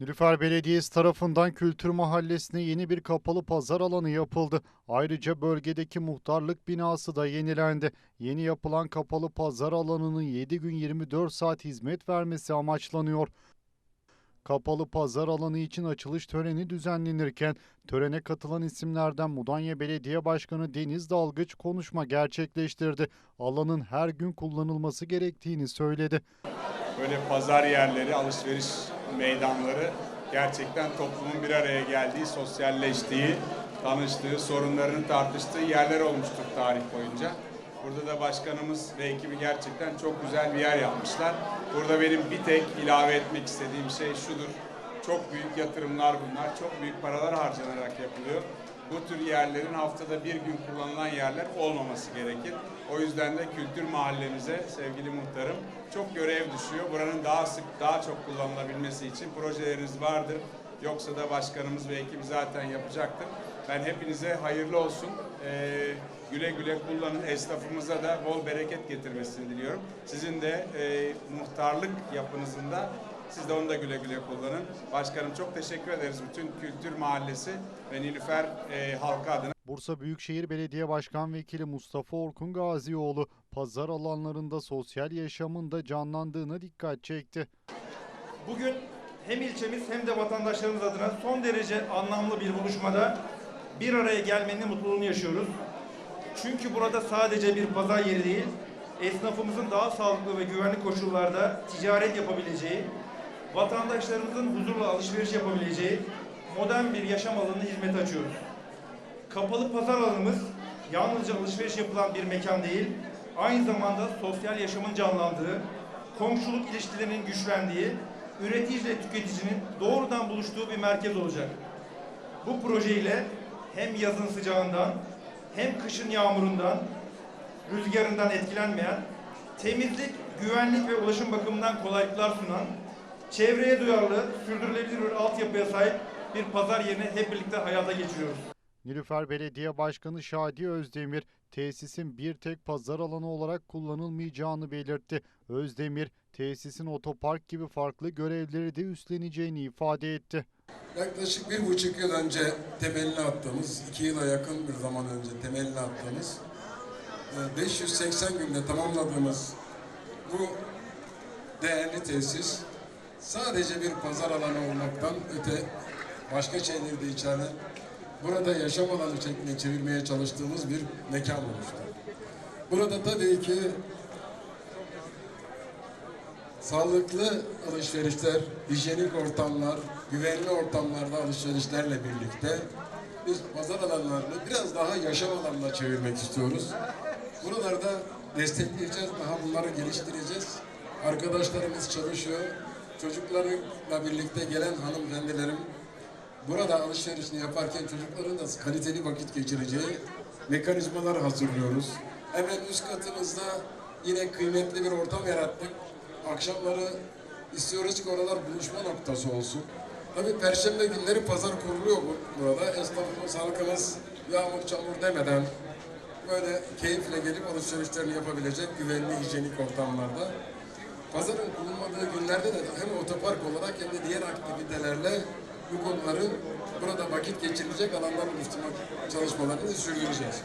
Nilüfer Belediyesi tarafından Kültür Mahallesi'ne yeni bir kapalı pazar alanı yapıldı. Ayrıca bölgedeki muhtarlık binası da yenilendi. Yeni yapılan kapalı pazar alanının 7 gün 24 saat hizmet vermesi amaçlanıyor. Kapalı pazar alanı için açılış töreni düzenlenirken törene katılan isimlerden Mudanya Belediye Başkanı Deniz Dalgıç konuşma gerçekleştirdi. Alanın her gün kullanılması gerektiğini söyledi. Böyle pazar yerleri, alışveriş meydanları gerçekten toplumun bir araya geldiği, sosyalleştiği, tanıştığı, sorunlarını tartıştığı yerler olmuştur tarih boyunca. Burada da başkanımız ve ekibi gerçekten çok güzel bir yer yapmışlar. Burada benim bir tek ilave etmek istediğim şey şudur. Çok büyük yatırımlar bunlar, çok büyük paralar harcanarak yapılıyor. Bu tür yerlerin haftada bir gün kullanılan yerler olmaması gerekir. O yüzden de kültür mahallemize sevgili muhtarım çok görev düşüyor. Buranın daha sık, daha çok kullanılabilmesi için projeleriniz vardır. Yoksa da başkanımız ve ekibi zaten yapacaktır. Ben hepinize hayırlı olsun. Ee, güle güle kullanın. Esnafımıza da bol bereket getirmesini diliyorum. Sizin de e, muhtarlık yapınızın da siz de onu da güle güle kullanın. Başkanım çok teşekkür ederiz bütün Kültür Mahallesi ve Nilüfer e, halkı adına. Bursa Büyükşehir Belediye Başkan Vekili Mustafa Orkun Gazioğlu pazar alanlarında sosyal yaşamın da canlandığına dikkat çekti. Bugün hem ilçemiz hem de vatandaşlarımız adına son derece anlamlı bir buluşmada bir araya gelmenin mutluluğunu yaşıyoruz. Çünkü burada sadece bir pazar yeri değil, esnafımızın daha sağlıklı ve güvenli koşullarda ticaret yapabileceği, vatandaşlarımızın huzurla alışveriş yapabileceği modern bir yaşam alanını hizmete açıyoruz. Kapalı pazar alanımız yalnızca alışveriş yapılan bir mekan değil, aynı zamanda sosyal yaşamın canlandığı, komşuluk ilişkilerinin güçlendiği, üretici ile tüketicinin doğrudan buluştuğu bir merkez olacak. Bu projeyle hem yazın sıcağından hem kışın yağmurundan, rüzgarından etkilenmeyen, temizlik, güvenlik ve ulaşım bakımından kolaylıklar sunan, çevreye duyarlı, sürdürülebilir bir altyapıya sahip bir pazar yerini hep birlikte hayata geçiriyoruz. Nilüfer Belediye Başkanı Şadi Özdemir tesisin bir tek pazar alanı olarak kullanılmayacağını belirtti. Özdemir tesisin otopark gibi farklı görevleri de üstleneceğini ifade etti. Yaklaşık bir buçuk yıl önce temelini attığımız, iki yıla yakın bir zaman önce temelini attığımız, e, 580 günde tamamladığımız bu değerli tesis sadece bir pazar alanı olmaktan öte başka şeyleri de içeren burada yaşam alanı şekline çevirmeye çalıştığımız bir mekan oluştu. Burada tabii ki sağlıklı alışverişler, hijyenik ortamlar, güvenli ortamlarda alışverişlerle birlikte biz pazar alanlarını biraz daha yaşam alanına çevirmek istiyoruz. Buralarda destekleyeceğiz, daha bunları geliştireceğiz. Arkadaşlarımız çalışıyor. Çocuklarıyla birlikte gelen hanımefendilerim burada alışverişini yaparken çocukların da kaliteli vakit geçireceği mekanizmalar hazırlıyoruz. Hemen üst katımızda yine kıymetli bir ortam yarattık. Akşamları istiyoruz ki oralar buluşma noktası olsun. Tabii perşembe günleri pazar kuruluyor bu, burada. Esnafımız, halkımız yağmur çamur demeden böyle keyifle gelip alışverişlerini yapabilecek güvenli, hijyenik ortamlarda. Pazarın kurulmadığı günlerde de hem otopark olarak hem de diğer aktivitelerle bu konuları burada vakit geçirilecek alanlar oluşturmak çalışmalarını sürdüreceğiz.